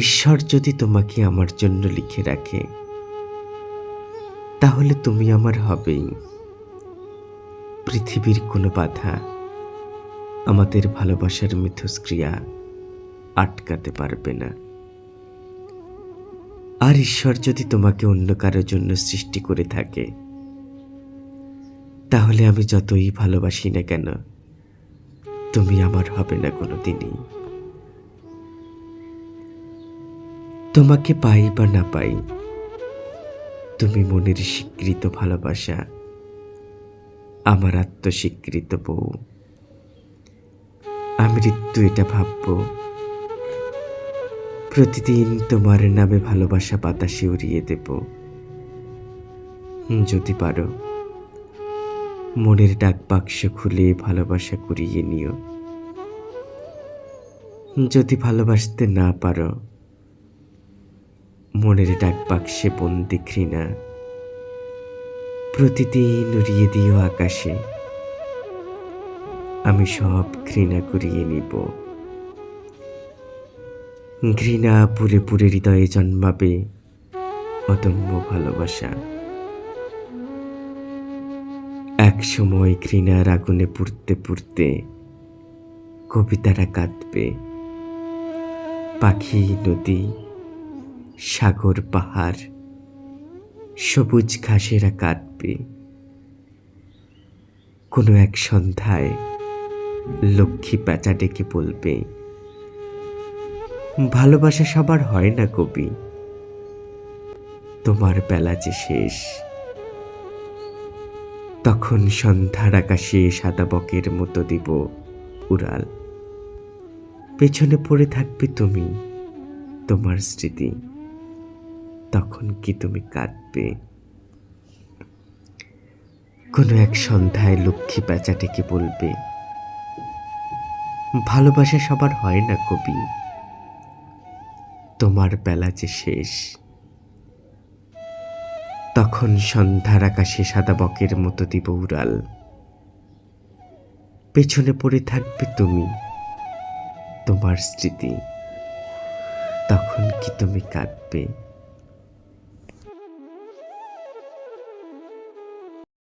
ঈশ্বর যদি তোমাকে আমার জন্য লিখে রাখে, তাহলে তুমি আমার হবেই। পৃথিবীর কোনো বাধা আমাদের ভালোবাসার মিথস্ক্রিয়া আটকাতে পারবে না। আর ঈশ্বর যদি তোমাকে অন্য কারোর জন্য সৃষ্টি করে থাকে, তাহলে আমি যতই ভালোবাসি না কেন, তুমি আমার হবে না কোনো দিনই তোমাকে পাই বা না পাই, তুমি মনের স্বীকৃত ভালোবাসা, আমার আত্মস্বীকৃত বউ। আমি মৃত্যু এটা ভাবব। প্রতিদিন তোমার নামে ভালোবাসা বাতাসে উড়িয়ে দেব। যদি পারো, মনের ডাক বাক্স খুলে ভালোবাসা কুড়িয়ে নিও। যদি ভালোবাসতে না পারো মনের ডাক বাক্সে বন্দি ঘৃণা। প্রতিদিন উড়িয়ে দিও আকাশে। আমি সব ঘৃণা করিয়ে নিব। ঘৃণা পুরে পুরে হৃদয়ে জন্মাবে অদম্য ভালোবাসা। এক সময় ঘৃণার আগুনে পুড়তে পুড়তে কবিতারা কাঁদবে। পাখি, নদী সাগর পাহাড়, সবুজ ঘাসেরা কাটবে। কোনো এক সন্ধ্যায় লক্ষ্মী প্যাঁচা ডেকে বলবে, ভালোবাসা সবার হয় না কবি। তোমার বেলা যে শেষ। তখন সন্ধ্যার আকাশে সাদা বকের মতো দিব উড়াল। পেছনে পড়ে থাকবে তুমি, তোমার স্মৃতি। তখন কি তুমি কাঁদবে? কোনো এক সন্ধ্যায় লক্ষ্মী প্যাঁচাটিকে বলবে, ভালোবাসা সবার হয় না কবি। তোমার বেলা যে শেষ। তখন সন্ধ্যার আকাশে সাদা বকের মতো দিব উড়াল। পেছনে পড়ে থাকবে তুমি, তোমার স্মৃতি। তখন কি তুমি কাঁদবে?